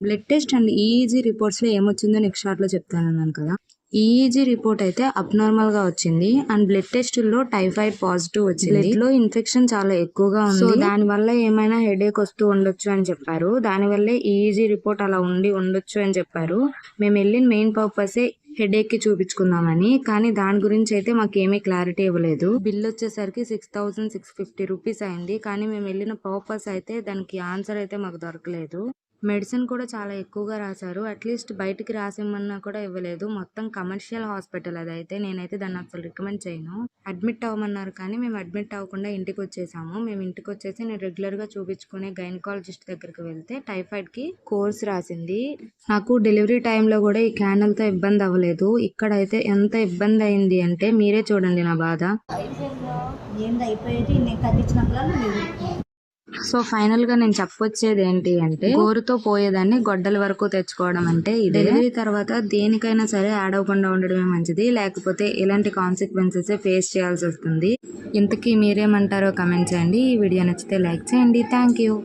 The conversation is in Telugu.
బ్లడ్ టెస్ట్ అండ్ ఈఈజీ రిపోర్ట్స్లో ఏమొచ్చిందో నెక్స్ట్ షార్ట్లో చెప్తానన్నాను కదా. ఈఈజీ రిపోర్ట్ అయితే అబ్నార్మల్గా వచ్చింది అండ్ బ్లడ్ టెస్ట్లో టైఫాయిడ్ పాజిటివ్ వచ్చింది. బ్లడ్లో ఇన్ఫెక్షన్ చాలా ఎక్కువగా ఉంది. సో దాని వల్ల ఏమైనా హెడేక్ వస్తూ ఉండొచ్చు అని చెప్పారు. దాని వల్లే ఈఈజీ రిపోర్ట్ అలా ఉండి ఉండొచ్చు అని చెప్పారు. మేము వెళ్ళిన మెయిన్ పర్పస్ హెడేక్కి చూపించుకుందామని కానీ దాని గురించి అయితే మాకు ఏమీ క్లారిటీ ఇవ్వలేదు. బిల్ వచ్చేసరికి six thousand six fifty rupees అయింది. కానీ మేము వెళ్ళిన పర్పస్ అయితే దానికి ఆన్సర్ అయితే మాకు దొరకలేదు. మెడిసిన్ కూడా చాలా ఎక్కువగా రాశారు. అట్లీస్ట్ బయటికి రాసిమ్మన్నా కూడా ఇవ్వలేదు. మొత్తం కమర్షియల్ హాస్పిటల్ అది అయితే నేనైతే దాన్ని అసలు రికమెండ్ చేయను. అడ్మిట్ అవ్వమన్నారు కానీ మేము అడ్మిట్ అవ్వకుండా ఇంటికి వచ్చేసాము. మేము ఇంటికి వచ్చేసి నేను రెగ్యులర్గా చూపించుకునే గైనకాలజిస్ట్ దగ్గరికి వెళ్తే టైఫాయిడ్కి కోర్స్ రాసింది. నాకు డెలివరీ టైంలో కూడా ఈ క్యానల్తో ఇబ్బంది అవ్వలేదు. ఇక్కడైతే ఎంత ఇబ్బంది అయింది అంటే మీరే చూడండి నా బాధ. ఏంది అయిపోయేది? నేను కదిలించినప్పుడల్లా సో ఫైనల్గా నేను చెప్పొచ్చేది ఏంటి అంటే గోరుతో పోయేదాన్ని గొడ్డల వరకు తెచ్చుకోవడం అంటే డెలివరీ తర్వాత దేనికైనా సరే యాడ్ అవ్వకుండా ఉండడమే మంచిది. లేకపోతే ఇలాంటి కాన్సిక్వెన్సెస్ ఫేస్ చేయాల్సి వస్తుంది. ఇంతకీ మీరేమంటారో కమెంట్ చేయండి. ఈ వీడియో నచ్చితే లైక్ చేయండి. Thank you